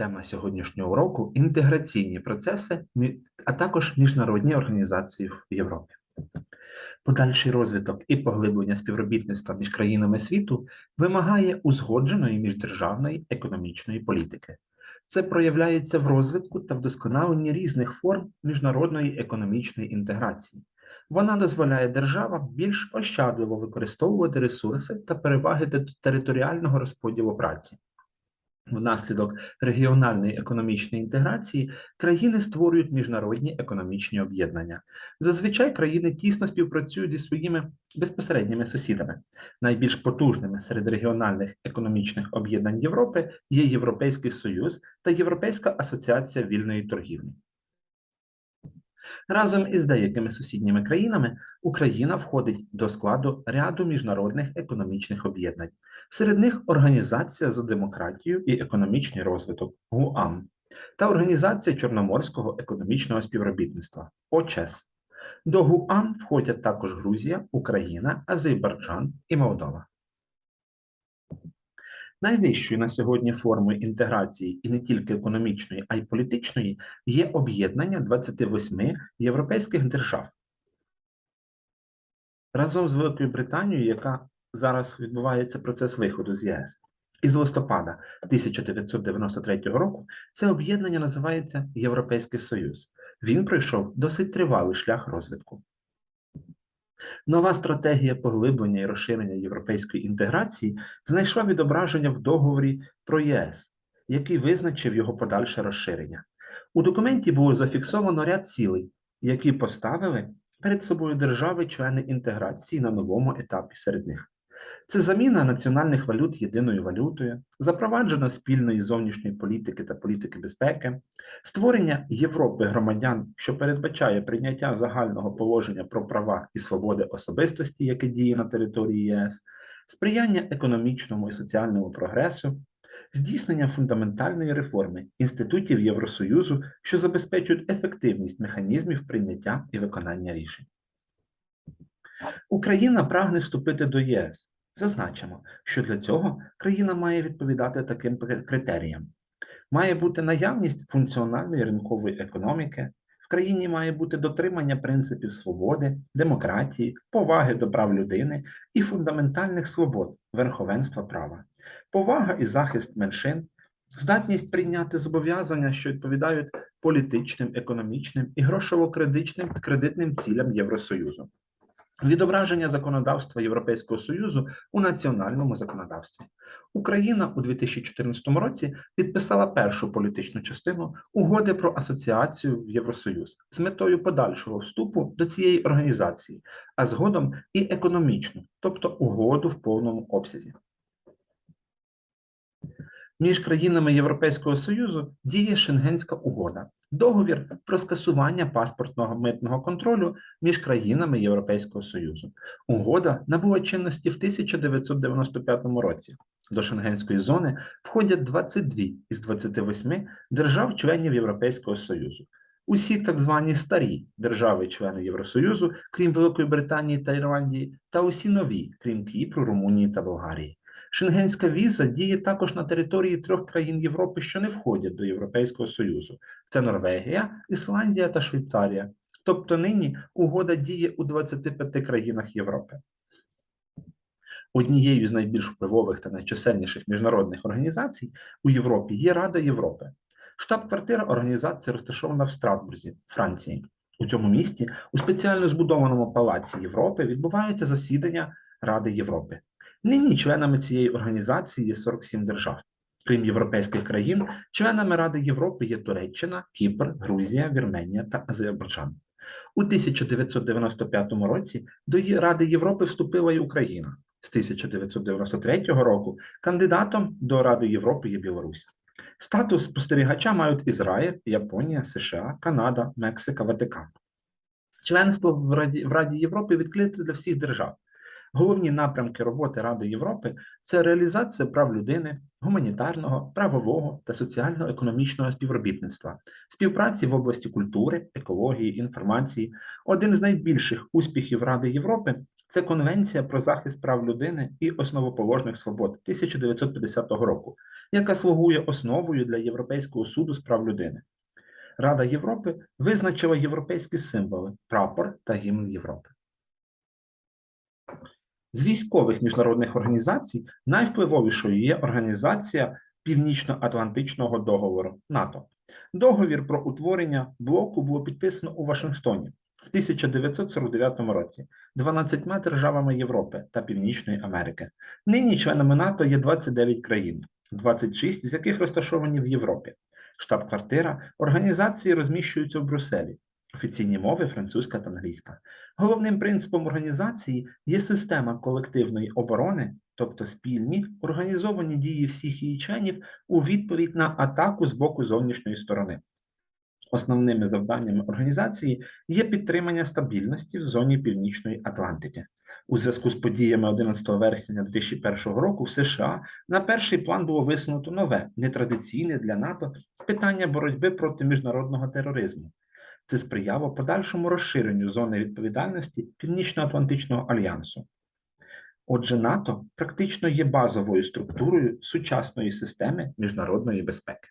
Тема сьогоднішнього уроку інтеграційні процеси, а також міжнародні організації в Європі. Подальший розвиток і поглиблення співробітництва між країнами світу вимагає узгодженої міждержавної економічної політики. Це проявляється в розвитку та вдосконаленні різних форм міжнародної економічної інтеграції. Вона дозволяє державам більш ощадливо використовувати ресурси та переваги те- територіального розподілу праці. Внаслідок регіональної економічної інтеграції країни створюють міжнародні економічні об'єднання. Зазвичай країни тісно співпрацюють зі своїми безпосередніми сусідами. Найбільш потужними серед регіональних економічних об'єднань Європи є Європейський Союз та Європейська асоціація вільної торгівлі. Разом із деякими сусідніми країнами Україна входить до складу ряду міжнародних економічних об'єднань. Серед них Організація за демократію і економічний розвиток ГУАМ та Організація Чорноморського економічного співробітництва ОЧЕС. До ГУАМ входять також Грузія, Україна, Азербайджан і Молдова. Найвищою на сьогодні формою інтеграції і не тільки економічної, а й політичної є об'єднання 28 європейських держав. Разом з Великою Британією, яка зараз відбувається процес виходу з ЄС. Із листопада 1993 року це об'єднання називається Європейський Союз. Він пройшов досить тривалий шлях розвитку. Нова стратегія поглиблення і розширення європейської інтеграції знайшла відображення в договорі про ЄС, який визначив його подальше розширення. У документі було зафіксовано ряд цілей, які поставили перед собою держави-члени інтеграції на новому етапі серед них. Це заміна національних валют єдиною валютою, запровадження спільної зовнішньої політики та політики безпеки, створення Європи громадян, що передбачає прийняття загального положення про права і свободи особистості, яке діє на території ЄС, сприяння економічному і соціальному прогресу, здійснення фундаментальної реформи інститутів Євросоюзу, що забезпечують ефективність механізмів прийняття і виконання рішень. Україна прагне вступити до ЄС. Зазначимо, що для цього країна має відповідати таким критеріям. Має бути наявність функціональної ринкової економіки, в країні має бути дотримання принципів свободи, демократії, поваги до прав людини і фундаментальних свобод верховенства права, повага і захист меншин, здатність прийняти зобов'язання, що відповідають політичним, економічним і грошово-кредитним кредитним цілям Євросоюзу. Відображення законодавства Європейського Союзу у національному законодавстві. Україна у 2014 році підписала першу політичну частину угоди про асоціацію в Євросоюз з метою подальшого вступу до цієї організації, а згодом і економічну, тобто угоду в повному обсязі. Між країнами Європейського Союзу діє Шенгенська угода, договір про скасування паспортного митного контролю між країнами Європейського Союзу. Угода набула чинності в 1995 році. До Шенгенської зони входять 22 із 28 держав-членів Європейського Союзу. Усі так звані старі держави-члени Євросоюзу, крім Великої Британії та Ірландії, та усі нові, крім Кіпру, Румунії та Болгарії. Шенгенська віза діє також на території трьох країн Європи, що не входять до Європейського Союзу: це Норвегія, Ісландія та Швейцарія. Тобто нині угода діє у 25 країнах Європи. Однією з найбільш впливових та найчисельніших міжнародних організацій у Європі є Рада Європи. Штаб-квартира організації розташована в Страсбурзі, Франції. У цьому місті, у спеціально збудованому палаці Європи, відбуваються засідання Ради Європи. Нині членами цієї організації є 47 держав. Крім європейських країн, членами Ради Європи є Туреччина, Кіпр, Грузія, Вірменія та Азербайджан. У 1995 році до Ради Європи вступила і Україна. З 1993 року кандидатом до Ради Європи є Білорусь. Статус спостерігача мають Ізраїль, Японія, США, Канада, Мексика, Ватикан. Членство в Раді, в Раді Європи відкрите для всіх держав. Головні напрямки роботи Ради Європи це реалізація прав людини, гуманітарного, правового та соціально-економічного співробітництва, співпраці в області культури, екології, інформації. Один з найбільших успіхів Ради Європи це Конвенція про захист прав людини і основоположних свобод 1950 року, яка слугує основою для Європейського суду з прав людини. Рада Європи визначила європейські символи прапор та гімн Європи. З військових міжнародних організацій найвпливовішою є організація Північно-Атлантичного договору НАТО. Договір про утворення блоку було підписано у Вашингтоні в 1949 році 12 державами Європи та Північної Америки. Нині членами НАТО є 29 країн, 26 з яких розташовані в Європі. Штаб-квартира організації розміщується в Брюсселі. Офіційні мови французька та англійська. Головним принципом організації є система колективної оборони, тобто спільні організовані дії всіх її членів у відповідь на атаку з боку зовнішньої сторони. Основними завданнями організації є підтримання стабільності в зоні Північної Атлантики. У зв'язку з подіями 11 вересня 2001 року в США на перший план було висунуто нове, нетрадиційне для НАТО питання боротьби проти міжнародного тероризму. Це сприяло подальшому розширенню зони відповідальності Північно-Атлантичного альянсу. Отже, НАТО практично є базовою структурою сучасної системи міжнародної безпеки.